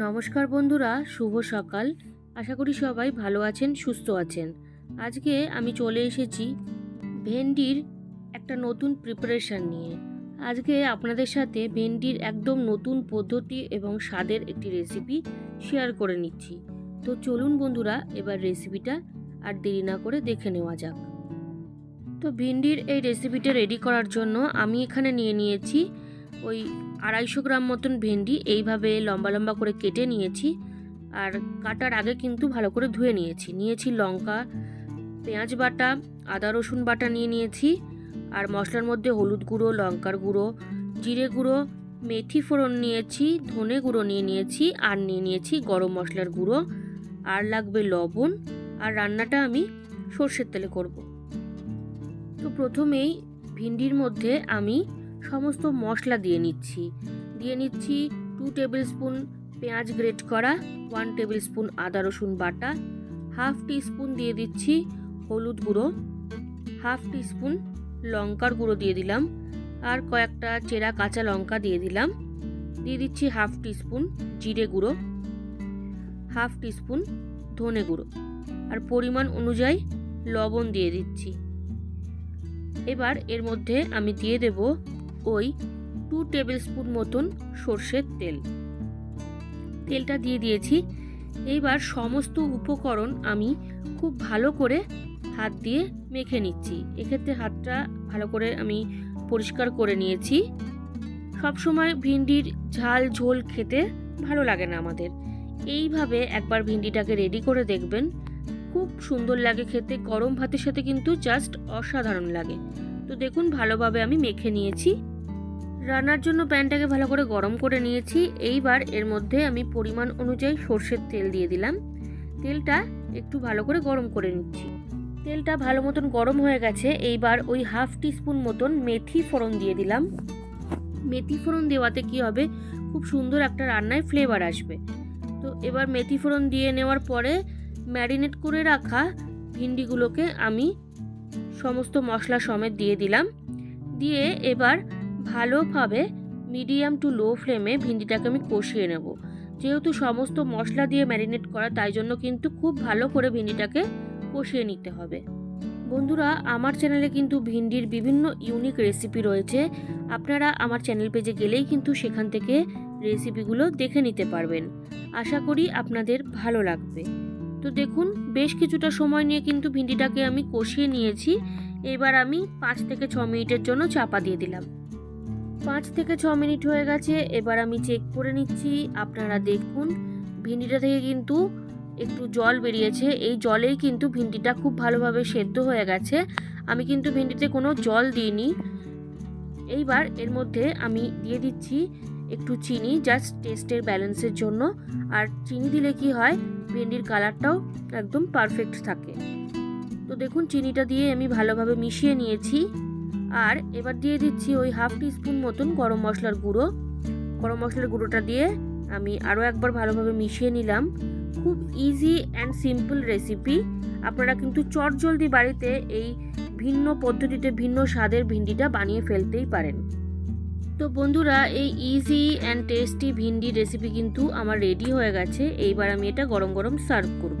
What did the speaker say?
নমস্কার বন্ধুরা, শুভ সকাল। আশা করি সবাই ভালো আছেন, সুস্থ আছেন। আজকে আমি চলে এসেছি ভেন্ডির একটা নতুন প্রিপারেশান নিয়ে। আজকে আপনাদের সাথে ভেন্ডির একদম নতুন পদ্ধতি এবং স্বাদের একটি রেসিপি শেয়ার করে নিচ্ছি। তো চলুন বন্ধুরা, এবার রেসিপিটা আর দেরি না করে দেখে নেওয়া যাক। তো ভিন্ডির এই রেসিপিটা রেডি করার জন্য আমি এখানে নিয়ে নিয়েছি ওই আড়াইশো গ্রাম মতন ভেন্ডি এইভাবে লম্বা লম্বা করে কেটে নিয়েছি। আর কাটার আগে কিন্তু ভালো করে ধুয়ে নিয়েছি। নিয়েছি লঙ্কা, পেঁয়াজ বাটা, আদা রসুন বাটা নিয়ে নিয়েছি। আর মশলার মধ্যে হলুদ গুঁড়ো, লঙ্কার গুঁড়ো, জিরে গুঁড়ো, মেথি ফোড়ন নিয়েছি, ধনে গুঁড়ো নিয়ে নিয়েছি, আর নিয়ে নিয়েছি গরম মশলার গুঁড়ো। আর লাগবে লবণ। আর রান্নাটা আমি সর্ষের তেলে করব। তো প্রথমেই ভিন্ডির মধ্যে আমি সমস্ত মশলা দিয়ে নিচ্ছি। দিয়ে নিচ্ছি টু টেবিল স্পুন পেঁয়াজ গ্রেট করা ওয়ান টেবিল স্পুন আদা রসুন বাটা হাফ টি স্পুন দিয়ে দিচ্ছি হলুদ গুঁড়ো হাফ টি স্পুন লঙ্কার গুঁড়ো দিয়ে দিলাম, আর কয়েকটা চেরা কাঁচা লঙ্কা দিয়ে দিলাম। দিয়ে দিচ্ছি হাফ টি স্পুন জিরে গুঁড়ো হাফ টি স্পুন ধনে গুঁড়ো, আর পরিমাণ অনুযায়ী লবণ দিয়ে দিচ্ছি। এবার এর মধ্যে আমি দিয়ে দেব ওই টু টেবিল স্পুন মতন সর্ষের তেল। তেলটা দিয়ে দিয়েছি। এইবার সমস্ত উপকরণ আমি খুব ভালো করে হাত দিয়ে মেখে নিচ্ছি। এক্ষেত্রে হাতটা ভালো করে আমি পরিষ্কার করে নিয়েছি। সবসময় ভিন্ডির ঝাল ঝোল খেতে ভালো লাগে না আমাদের। এইভাবে একবার ভিন্ডিটাকে রেডি করে দেখবেন। খুব সুন্দর লাগে খেতে। গরম ভাতের সাথে কিন্তু জাস্ট অসাধারণ লাগে। তো দেখুন, ভালোভাবে আমি মেখে নিয়েছি। রান্নার জন্য প্যানটাকে ভালো করে গরম করে নিয়েছি। এইবার এর মধ্যে আমি পরিমাণ অনুযায়ী সর্ষের তেল দিয়ে দিলাম। তেলটা একটু ভালো করে গরম করে নিচ্ছি। তেলটা ভালো মতন গরম হয়ে গেছে। এইবার ওই হাফ টিস্পুন মতন মেথি ফোড়ন দিয়ে দিলাম। মেথি ফোড়ন দেওয়াতে কি হবে? খুব সুন্দর একটা রান্নায় ফ্লেভার আসবে। তো এবার মেথি ফোড়ন দিয়ে নেওয়ার পরে ম্যারিনেট করে রাখা ভিন্ডিগুলোকে আমি সমস্ত মশলা সমেত দিয়ে দিলাম। দিয়ে এবার ভালোভাবে মিডিয়াম টু লো ফ্লেমে ভিন্ডিটাকে আমি কষিয়ে নেব। যেহেতু সমস্ত মশলা দিয়ে ম্যারিনেট করা, তাই জন্য কিন্তু খুব ভালো করে ভিন্ডিটাকে কষিয়ে নিতে হবে। বন্ধুরা, আমার চ্যানেলে কিন্তু ভিন্ডির বিভিন্ন ইউনিক রেসিপি রয়েছে। আপনারা আমার চ্যানেল পেজে গেলেই কিন্তু সেখান থেকে রেসিপিগুলো দেখে নিতে পারবেন। আশা করি আপনাদের ভালো লাগবে। তো দেখুন, বেশ কিছুটা সময় নিয়ে কিন্তু ভিন্ডিটাকে আমি কষিয়ে নিয়েছি। এবার আমি পাঁচ থেকে ছ মিনিটের জন্য চাপা দিয়ে দিলাম। পাঁচ থেকে ছ মিনিট হয়ে গেছে, এবার আমি চেক করে নিচ্ছি। আপনারা দেখুন, ভিন্ডিটা থেকে কিন্তু একটু জল বেরিয়েছে। এই জলেই কিন্তু ভিন্ডিটা খুব ভালোভাবে সেদ্ধ হয়ে গেছে। আমি কিন্তু ভিন্ডিতে কোনো জল দিইনি। এইবার এর মধ্যে আমি দিয়ে দিচ্ছি একটু চিনি জাস্ট টেস্টের ব্যালেন্সের জন্য। আর চিনি দিলে কি হয়, ভেন্ডির কালারটাও একদম পারফেক্ট থাকে। তো দেখুন, চিনিটা দিয়ে আমি ভালোভাবে মিশিয়ে নিয়েছি। আর এবার দিয়ে দিচ্ছি ওই হাফ স্পুন মতন গরম মশলার গুঁড়ো। গরম মশলার গুঁড়োটা দিয়ে আমি আরও একবার ভালোভাবে মিশিয়ে নিলাম। খুব ইজি অ্যান্ড সিম্পল রেসিপি আপনারা কিন্তু চট জলদি বাড়িতে এই ভিন্ন পদ্ধতিতে, ভিন্ন স্বাদের ভিন্ডিটা বানিয়ে ফেলতেই পারেন। তো বন্ধুরা, এই easy and tasty bhindi recipe কিন্তু আমার রেডি হয়ে গেছে। এইবার আমি এটা গরম গরম সার্ভ করব।